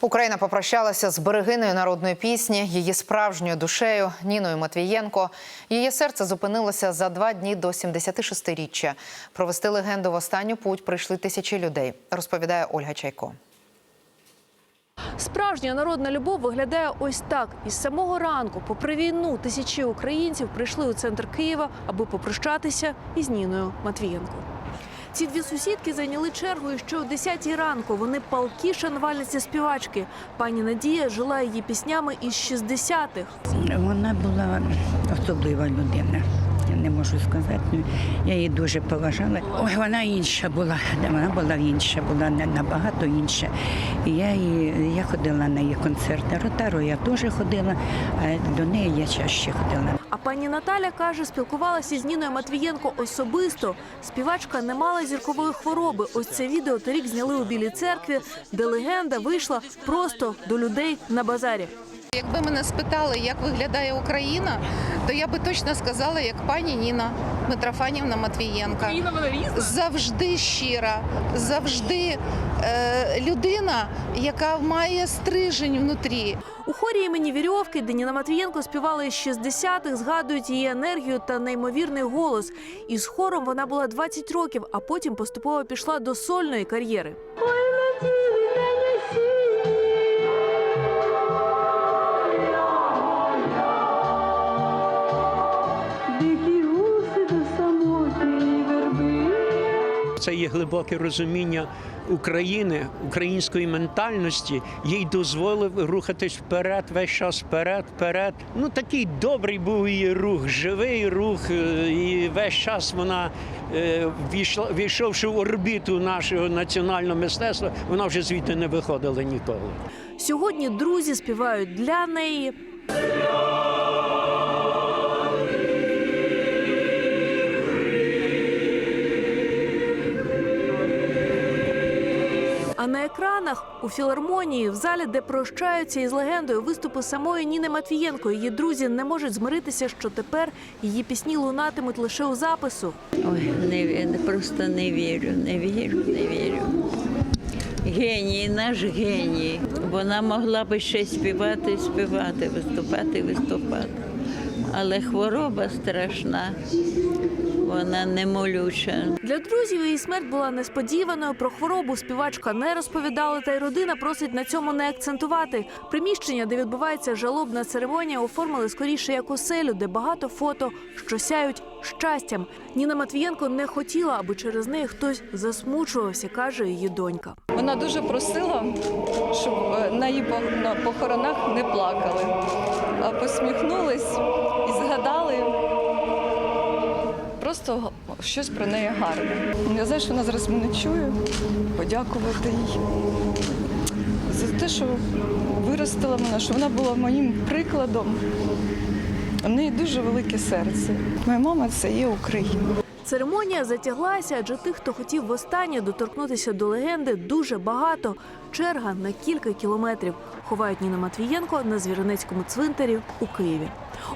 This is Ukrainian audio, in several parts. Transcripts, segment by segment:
Україна попрощалася з берегиною народної пісні, її справжньою душею Ніною Матвієнко. Її серце зупинилося за два дні до 76-річчя. Провести легенду в останню путь прийшли тисячі людей, розповідає Ольга Чайко. Справжня народна любов виглядає ось так. Із самого ранку, попри війну, тисячі українців прийшли у центр Києва, аби попрощатися із Ніною Матвієнко. Ці дві сусідки зайняли чергу ще о 10-й ранку. Вони палкі шанувальниці співачки. Пані Надія жила її піснями із 60-х. Вона була особлива людина. Не можу сказати. Я її дуже поважала. Ой, вона інша була. Вона була інша, була набагато інша. Я, її, я ходила на її концерти. Ротару я теж ходила, а до неї я чаще ходила. Пані Наталя каже, спілкувалася з Ніною Матвієнко особисто. Співачка не мала зіркової хвороби. Ось це відео торік зняли у Білій церкві, де легенда вийшла просто до людей на базарі. Якби мене спитали, як виглядає Україна, то я би точно сказала, як пані Ніна Митрофанівна Матвієнка. Завжди щира, завжди е, людина, яка має стрижень внутрі. У хорі імені Вірьовки, де Ніна Матвієнко співала із 60-х, згадують її енергію та неймовірний голос. Із хором вона була 20 років, а потім поступово пішла до сольної кар'єри. Це є глибоке розуміння України, української ментальності, їй дозволив рухатись вперед, весь час вперед, вперед. Ну такий добрий був її рух, живий рух, е, і весь час вона е, війшовши в орбіту нашого національного мистецтва, вона вже звідти не виходила ніколи. Сьогодні друзі співають для неї. А на екранах у філармонії, в залі, де прощаються із легендою виступи самої Ніни Матвієнко, її друзі не можуть змиритися, що тепер її пісні лунатимуть лише у запису. Ой, не, просто не вірю, не вірю, не вірю. Геній, наш геній. Вона могла би ще співати, співати, виступати, виступати. Але хвороба страшна, вона немолюча. Для друзів її смерть була несподіваною. Про хворобу співачка не розповідала, та й родина просить на цьому не акцентувати. Приміщення, де відбувається жалобна церемонія, оформили скоріше як оселю, де багато фото, що сяють щастям. Ніна Матвієнко не хотіла, аби через неї хтось засмучувався, каже її донька. Вона дуже просила, щоб е, на її пох- похоронах не плакали, а посміхнулись просто щось про неї гарне. Я знаю, що вона зараз мене чує, подякувати їй за те, що виростила мене, що вона була моїм прикладом. У неї дуже велике серце. Моя мама це є Україна. Церемонія затяглася, адже тих, хто хотів востаннє доторкнутися до легенди, дуже багато. Черга на кілька кілометрів. Ховають Ніна Матвієнко на Звіринецькому цвинтарі у Києві.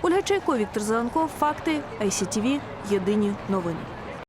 Ольга Чайко, Віктор Зеленков, Факти, ICTV, Єдині новини.